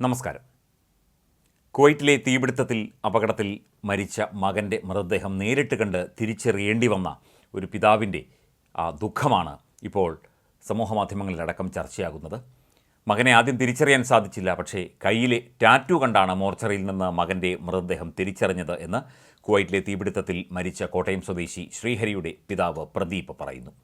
നമസ്കാരം. കുവൈറ്റിലെ തീപിടുത്തത്തിൽ അപകടത്തിൽ മരിച്ച മകന്റെ മൃതദേഹം നേരിട്ട് കണ്ട് തിരിച്ചറിയേണ്ടി വന്ന ഒരു പിതാവിന്റെ ആ ദുഃഖമാണ് ഇപ്പോൾ സമൂഹമാധ്യമങ്ങളിലടക്കം ചർച്ചയാകുന്നത്. മകനെ ആദ്യം തിരിച്ചറിയാൻ സാധിച്ചില്ല പക്ഷേ കയ്യിലെ ടാറ്റു കണ്ടാണ് മോർച്ചറിയിൽ നിന്ന് മകന്റെ മൃതദേഹം തിരിച്ചറിഞ്ഞത് എന്ന് കുവൈറ്റിലെ തീപിടുത്തത്തിൽ മരിച്ച കോട്ടയം സ്വദേശി ശ്രീഹരിയുടെ പിതാവ് പ്രദീപ് പറയുന്നു.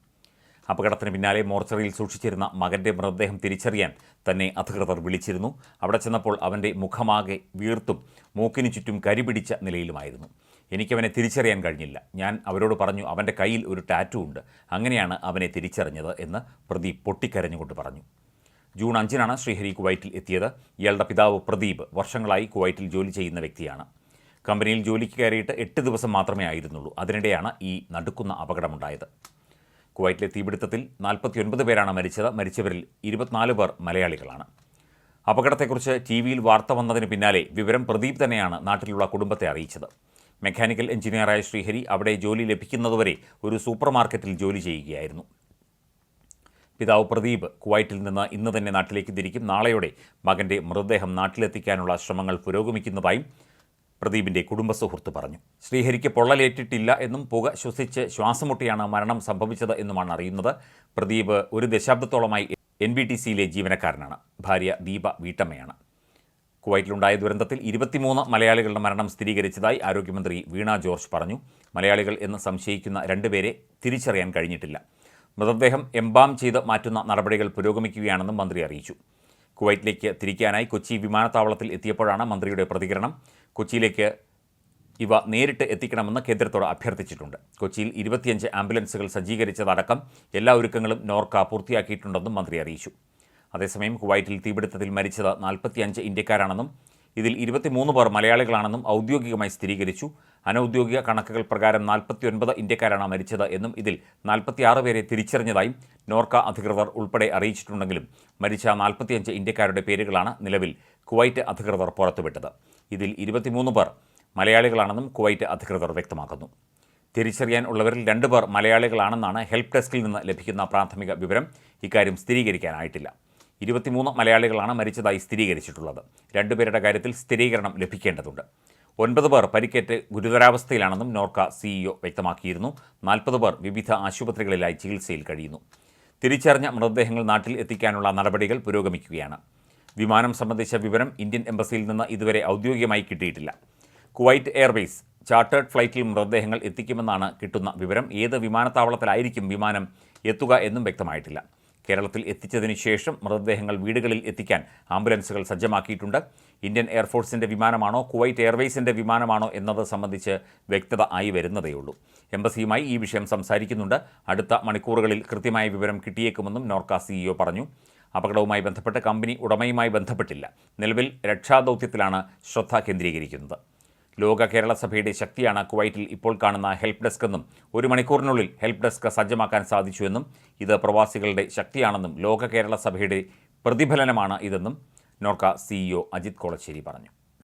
അപകടത്തിന് പിന്നാലെ മോർച്ചറിയിൽ സൂക്ഷിച്ചിരുന്ന മകന്റെ മൃതദേഹം തിരിച്ചറിയാൻ തന്നെ അധികൃതർ വിളിച്ചിരുന്നു. അവിടെ ചെന്നപ്പോൾ അവന്റെ മുഖമാകെ വീർത്തും മൂക്കിനു ചുറ്റും കരിപിടിച്ച നിലയിലുമായിരുന്നു. എനിക്കവനെ തിരിച്ചറിയാൻ കഴിഞ്ഞില്ല. ഞാൻ അവരോട് പറഞ്ഞു അവന്റെ കയ്യിൽ ഒരു ടാറ്റു ഉണ്ട്. അങ്ങനെയാണ് അവനെ തിരിച്ചറിഞ്ഞത് എന്ന് പ്രദീപ് പൊട്ടിക്കരഞ്ഞുകൊണ്ട് പറഞ്ഞു. ജൂൺ അഞ്ചിനാണ് ശ്രീഹരി കുവൈറ്റിൽ എത്തിയത്. ഇയാളുടെ പിതാവ് പ്രദീപ് വർഷങ്ങളായി കുവൈറ്റിൽ ജോലി ചെയ്യുന്ന വ്യക്തിയാണ്. കമ്പനിയിൽ ജോലിക്ക് കയറിയിട്ട് എട്ട് ദിവസം മാത്രമേ ആയിരുന്നുള്ളൂ. അതിനിടെയാണ് ഈ നടുക്കുന്ന അപകടമുണ്ടായത്. കുവൈറ്റിലെ തീപിടുത്തത്തിൽ നാൽപ്പത്തിയൊൻപത് പേരാണ് മരിച്ചത്. മരിച്ചവരിൽ ഇരുപത്തിനാല് പേർ മലയാളികളാണ്. അപകടത്തെക്കുറിച്ച് ടി വിയിൽ വാർത്ത വന്നതിന് പിന്നാലെ വിവരം പ്രദീപ് തന്നെയാണ് നാട്ടിലുള്ള കുടുംബത്തെ അറിയിച്ചത്. മെക്കാനിക്കൽ എഞ്ചിനീയറായ ശ്രീഹരി അവിടെ ജോലി ലഭിക്കുന്നതുവരെ ഒരു സൂപ്പർ മാർക്കറ്റിൽ ജോലി ചെയ്യുകയായിരുന്നു. പിതാവ് പ്രദീപ് കുവൈറ്റിൽ നിന്ന് ഇന്ന് തന്നെ നാട്ടിലേക്ക് തിരിക്കും. നാളെയോടെ മകന്റെ മൃതദേഹം നാട്ടിലെത്തിക്കാനുള്ള ശ്രമങ്ങൾ പുരോഗമിക്കുന്നതായും പ്രദീപിന്റെ കുടുംബ സുഹൃത്ത് പറഞ്ഞു. ശ്രീഹരിക്ക് പൊള്ളലേറ്റിട്ടില്ല എന്നും പുക ശ്വസിച്ച് ശ്വാസമുട്ടിയാണ് മരണം സംഭവിച്ചത് എന്നുമാണ് അറിയുന്നത്. പ്രദീപ് ഒരു ദശാബ്ദത്തോളമായി എൻ ബി ടി സിയിലെ ജീവനക്കാരനാണ്. ഭാര്യ ദീപ വീട്ടമ്മയാണ്. കുവൈറ്റിലുണ്ടായ ദുരന്തത്തിൽ ഇരുപത്തിമൂന്ന് മലയാളികളുടെ മരണം സ്ഥിരീകരിച്ചതായി ആരോഗ്യമന്ത്രി വീണ ജോർജ് പറഞ്ഞു. മലയാളികൾ എന്ന് സംശയിക്കുന്ന രണ്ടുപേരെ തിരിച്ചറിയാൻ കഴിഞ്ഞിട്ടില്ല. മൃതദേഹം എംബാം ചെയ്ത് മാറ്റുന്ന നടപടികൾ പുരോഗമിക്കുകയാണെന്നും മന്ത്രി അറിയിച്ചു. കുവൈറ്റിലേക്ക് തിരിക്കാനായി കൊച്ചി വിമാനത്താവളത്തിൽ എത്തിയപ്പോഴാണ് മന്ത്രിയുടെ പ്രതികരണം. കൊച്ചിയിലേക്ക് ഇവ നേരിട്ട് എത്തിക്കണമെന്ന് കേന്ദ്രത്തോട് അഭ്യർത്ഥിച്ചിട്ടുണ്ട്. കൊച്ചിയിൽ ഇരുപത്തിയഞ്ച് ആംബുലൻസുകൾ സജ്ജീകരിച്ചതടക്കം എല്ലാ ഒരുക്കങ്ങളും നോർക്ക പൂർത്തിയാക്കിയിട്ടുണ്ടെന്നും മന്ത്രി അറിയിച്ചു. അതേസമയം കുവൈറ്റിൽ തീപിടുത്തത്തിൽ മരിച്ചത് നാൽപ്പത്തിയഞ്ച് ഇന്ത്യക്കാരാണെന്നും ഇതിൽ ഇരുപത്തിമൂന്ന് പേർ മലയാളികളാണെന്നും ഔദ്യോഗികമായി സ്ഥിരീകരിച്ചു. അനൌദ്യോഗിക കണക്കുകൾ പ്രകാരം നാൽപ്പത്തിയൊൻപത് ഇന്ത്യക്കാരാണ് മരിച്ചത് എന്നും ഇതിൽ നാൽപ്പത്തിയാറ് പേരെ തിരിച്ചറിഞ്ഞതായും നോർക്ക അധികൃതർ ഉൾപ്പെടെ അറിയിച്ചിട്ടുണ്ടെങ്കിലും മരിച്ച നാൽപ്പത്തിയഞ്ച് ഇന്ത്യക്കാരുടെ പേരുകളാണ് നിലവിൽ കുവൈറ്റ് അധികൃതർ പുറത്തുവിട്ടത്. ഇതിൽ ഇരുപത്തിമൂന്ന് പേർ മലയാളികളാണെന്നും കുവൈറ്റ് അധികൃതർ വ്യക്തമാക്കുന്നു. തിരിച്ചറിയാൻ ഉള്ളവരിൽ രണ്ടുപേർ മലയാളികളാണെന്നാണ് ഹെൽപ്പ് ഡെസ്കിൽ നിന്ന് ലഭിക്കുന്ന പ്രാഥമിക വിവരം. ഇക്കാര്യം സ്ഥിരീകരിക്കാനായിട്ടില്ല. ഇരുപത്തിമൂന്ന് മലയാളികളാണ് മരിച്ചതായി സ്ഥിരീകരിച്ചിട്ടുള്ളത്. രണ്ടുപേരുടെ കാര്യത്തിൽ സ്ഥിരീകരണം ലഭിക്കേണ്ടതുണ്ട്. ഒൻപത് പേർ പരിക്കേറ്റ് ഗുരുതരാവസ്ഥയിലാണെന്നും നോർക്ക സിഇഒ വ്യക്തമാക്കിയിരുന്നു. നാൽപ്പത് പേർ വിവിധ ആശുപത്രികളിലായി ചികിത്സയിൽ കഴിയുന്നു. തിരിച്ചറിഞ്ഞ മൃതദേഹങ്ങൾ നാട്ടിൽ എത്തിക്കാനുള്ള നടപടികൾ പുരോഗമിക്കുകയാണ്. വിമാനം സംബന്ധിച്ച വിവരം ഇന്ത്യൻ എംബസിയിൽ നിന്ന് ഇതുവരെ ഔദ്യോഗികമായി കിട്ടിയിട്ടില്ല. കുവൈറ്റ് എയർവേസ് ചാർട്ടേഡ് ഫ്ലൈറ്റിൽ മൃതദേഹങ്ങൾ എത്തിക്കുമെന്നാണ് കിട്ടുന്ന വിവരം. ഏത് വിമാനത്താവളത്തിലായിരിക്കും വിമാനം എത്തുക എന്നും വ്യക്തമായിട്ടില്ല. കേരളത്തിൽ എത്തിച്ചതിന് ശേഷം മൃതദേഹങ്ങൾ വീടുകളിൽ എത്തിക്കാൻ ആംബുലൻസുകൾ സജ്ജമാക്കിയിട്ടുണ്ട്. ഇന്ത്യൻ എയർഫോഴ്സിന്റെ വിമാനമാണോ കുവൈറ്റ് എയർവേസിന്റെ വിമാനമാണോ എന്നത് സംബന്ധിച്ച് വ്യക്തത ആയി വരുന്നതേയുള്ളൂ എംബസിയുമായി ഈ വിഷയം സംസാരിക്കുന്നുണ്ട്. അടുത്ത മണിക്കൂറുകളിൽ കൃത്യമായ വിവരം കിട്ടിയേക്കുമെന്നും നോർക്ക സിഇഒ പറഞ്ഞു. അപകടവുമായി ബന്ധപ്പെട്ട് കമ്പനി ഉടമയുമായി ബന്ധപ്പെട്ടില്ല. നിലവിൽ രക്ഷാദൗത്യത്തിലാണ് ശ്രദ്ധ കേന്ദ്രീകരിക്കുന്നത്. ലോക കേരള സഭയുടെ ശക്തിയാണ് കുവൈറ്റിൽ ഇപ്പോൾ കാണുന്ന ഹെൽപ്പ് ഡെസ്ക് എന്നും ഒരു മണിക്കൂറിനുള്ളിൽ ഹെൽപ്പ് ഡെസ്ക് സജ്ജമാക്കാൻ സാധിച്ചുവെന്നും ഇത് പ്രവാസികളുടെ ശക്തിയാണെന്നും ലോക കേരള സഭയുടെ പ്രതിഫലനമാണ് ഇതെന്നും നോർക്ക സിഇഒ അജിത് കോളശ്ശേരി പറഞ്ഞു.